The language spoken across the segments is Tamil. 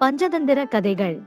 பஞ்சதந்திர கதைகள்.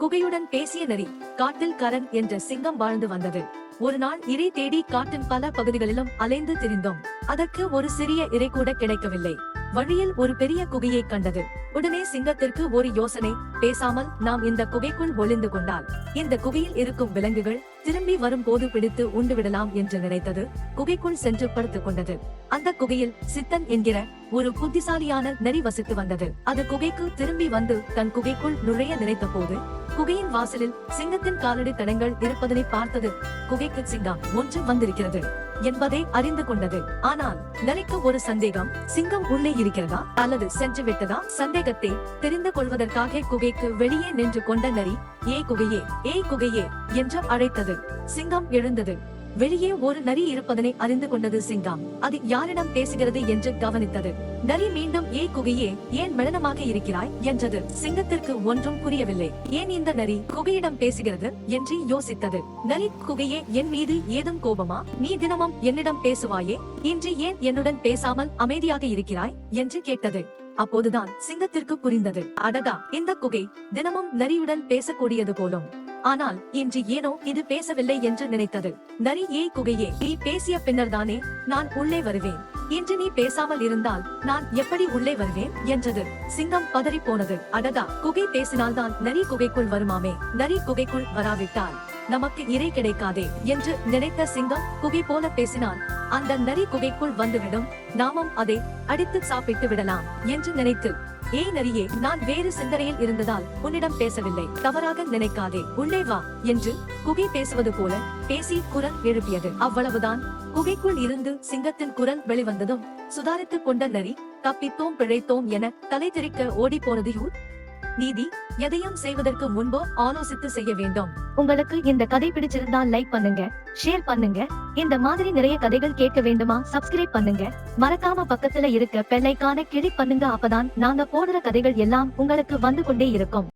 குகையுடன் பேசிய நரி காட்டில் கரன் என்ற சிங்கம் வாழ்ந்து வந்தது. ஒரு நாள் இறை தேடி காட்டின் பல பகுதிகளிலும் அலைந்து திரிந்தோம். அதற்கு ஒரு சிறிய இறை கூட கிடைக்கவில்லை. வழியில் ஒரு பெரிய குகையை கண்டது. உடனே சிங்கத்திற்கு ஒரு யோசனை பேசாமல் நாம் இந்த குகைக்குள் ஒளிந்து கொண்டால். இந்த குகையில் இருக்கும் விலங்குகள் திரும்பி வரும்போது பிடித்து உண்டு விடலாம் என்று நினைத்தது. குகைக்குள் சென்று படுத்துக் கொண்டது. அந்த குகையில் சித்தன் என்கிற ஒரு புத்திசாலியான நரி வசித்து வந்தது. அது குகைக்கு திரும்பி வந்து தன் குகைக்குள் நுழைய நினைத்த போது குகையின் வாசலில் சிங்கத்தின் காலடி தடங்கள் இருப்பதனை பார்த்தது. குகைக்கு சிங்கம் ஒன்று வந்திருக்கிறது என்பதை அறிந்து கொண்டது. ஆனால் நரிக்கு ஒரு சந்தேகம் சிங்கம் உள்ளே இருக்கிறதா அல்லது சென்று விட்டதா? சந்தேகத்தை தெரிந்து கொள்வதற்காக குகைக்கு வெளியே நின்று கொண்ட நரி ஏ குகையே ஏ குகையே என்று அழைத்தது. சிங்கம் எழுந்தது. வெளியே ஒரு நரி இருப்பதனை அறிந்து கொண்டது சிங்கம். அது யாரிடம் பேசுகிறது என்று கவனித்தது. நரி மீண்டும் ஏ குகையே ஏன் மெளனமாக இருக்கிறாய்? என்றது. சிங்கத்திற்கு ஒன்றும் புரியவில்லை. ஏன் இந்த நரி குகையிடம் பேசுகிறது? என்று யோசித்தது. நரி குகையே என் மீது ஏதும் கோபமா? நீ தினமும் என்னிடம் பேசுவாயே? இன்று ஏன் என்னுடன் பேசாமல் அமைதியாக இருக்கிறாய்? என்று கேட்டது. அப்போதுதான் சிங்கத்திற்கு புரிந்தது. அடடா இந்த குகை தினமும் நரியுடன் பேசக்கூடியது போலும். ஆனால் இன்று ஏனோ இது பேசவில்லை என்று நினைத்தது. நரி ஏ குகையே நீ பேசிய பின்னர் தானே நான் உள்ளே வருவேன். இன்று நீ பேசாமல் இருந்தால் நான் எப்படி உள்ளே வருவேன்? என்றது. சிங்கம் பதறி போனது அடடா குகை பேசினால்தான் நரி குகைக்குள் வருமாமே. நரி குகைக்குள் வராவிட்டால் நமக்கு இறை கிடைக்காதே என்று நினைத்த சிங்கம் குகை போல பேசினான். அந்த நரி குகைக்குள் வந்துவிடும். நாமும் அதை அடித்து சாப்பிட்டு விடலாம் என்று நினைத்து ஏய் நரியே நான் வேறு சிந்தனையில் இருந்ததால் உன்னிடம் பேசவில்லை. தவறாக நினைக்காதே. உள்ளே வா என்று குகை பேசுவது போல பேசி குரல் எழுப்பியது. அவ்வளவுதான். குகைக்குள் இருந்து சிங்கத்தின் குரல் வெளிவந்ததும் சுதாரித்துக் கொண்ட நரி தப்பித்தோம் பிழைத்தோம் என தலை திரிக்க ஓடி போனது நீதி எதையும் செய்வதற்கு முன்போ ஆலோசித்து செய்ய வேண்டும். உங்களுக்கு இந்த கதை பிடிச்சிருந்தால் லைக் பண்ணுங்க ஷேர் பண்ணுங்க. இந்த மாதிரி நிறைய கதைகள் கேட்க வேண்டுமா சப்ஸ்கிரைப் பண்ணுங்க. மறக்காம பக்கத்துல இருக்க பெல்லைக்கான கிளிக் பண்ணுங்க அப்பதான் நாங்க போடுற கதைகள் எல்லாம் உங்களுக்கு வந்து கொண்டே இருக்கும்.